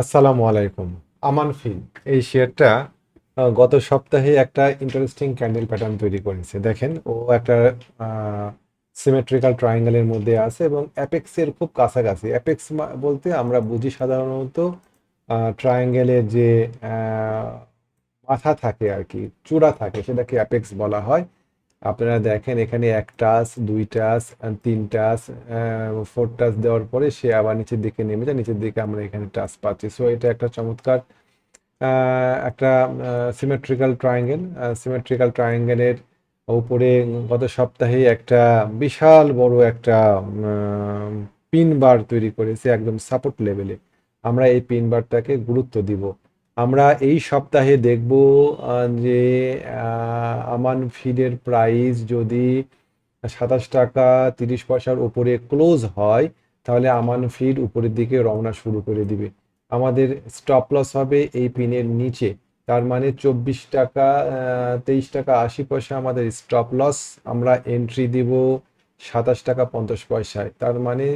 আসসালামু আলাইকুম। আমান ফিল এই শেয়ারটা গত সপ্তাহে একটা ইন্টারেস্টিং ক্যান্ডেল প্যাটার্ন তৈরি করেছে। দেখেন, ও একটা সিমেট্রিক্যাল ট্রায়াঙ্গেলের মধ্যে আছে এবং অ্যাপেক্সের খুব কাছাকাছি। অ্যাপেক্স বলতে আমরা বুঝি সাধারণত ট্রায়াঙ্গেলের যে মাথা থাকে আর কি, চূড়া থাকে, সেটাকে অ্যাপেক্স বলা হয়। আপনারা দেখেন এখানে এক টাচ দুই আহ, তিন টাচ ফোর টাচ দেওয়ার পরে সে আবার নিচের দিকে নেমে যায় নিচের দিকে আমরা এখানে টাচ পাচ্ছি। সো এটা একটা চমৎকার একটা সিমেট্রিক্যাল ট্রায়াঙ্গেল সিমেট্রিক্যাল ট্রায়াঙ্গেলের উপরে গত সপ্তাহে একটা বিশাল বড় একটা পিন বার তৈরি করেছে একদম সাপোর্ট লেভেলে আমরা এই পিন বারটাকে গুরুত্ব দিব। আমরা এই সপ্তাহে দেখব যে আমান ফিডের প্রাইস যদি সাতাশ টাকা তিরিশ পয়সার উপরে ক্লোজ হয়, তাহলে আমান ফিড উপরের দিকে রওনা শুরু করে দিবে। আমাদের স্টপ লস হবে এই পিনের নিচে। তার মানে চব্বিশ টাকা তেইশ টাকা, আশি পয়সা আমাদের স্টপ লস আমরা এন্ট্রি দিব সাতাশ টাকা, পঞ্চাশ পয়সায়। তার মানে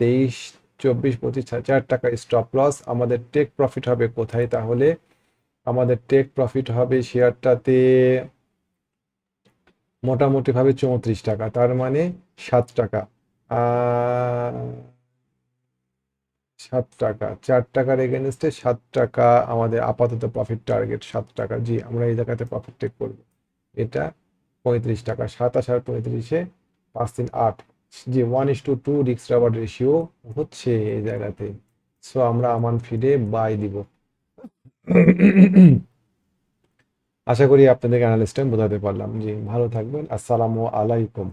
তেইশ, চব্বিশ, পঁচিশ চার টাকা স্টপ লস আমাদের টেক প্রফিট হবে কোথায় তাহলে? আমাদের টেক প্রফিট হবে শেয়ারটাতে মোটামুটি ভাবে চৌত্রিশ টাকা, তার মানে সাত টাকা। সাত টাকা, চার টাকার এগেনস্টে সাত টাকা আমাদের আপাতত প্রফিট টার্গেট সাত টাকা। জি, আমরা এই জায়গাতে প্রফিট টেক করব। এটা পঁয়ত্রিশ টাকা সাতাশ আর পঁয়ত্রিশে পাঁচ তিন আট। G one is to two রিক্স রাবার রেশিও হচ্ছে এই জায়গাতে। সো আমরা আমান ফিডে বাই দিব। আশা করি আপনাদের অ্যানালিস্টে বোঝাতে পারলাম। জি ভালো থাকবেন। আসসালামু আলাইকুম।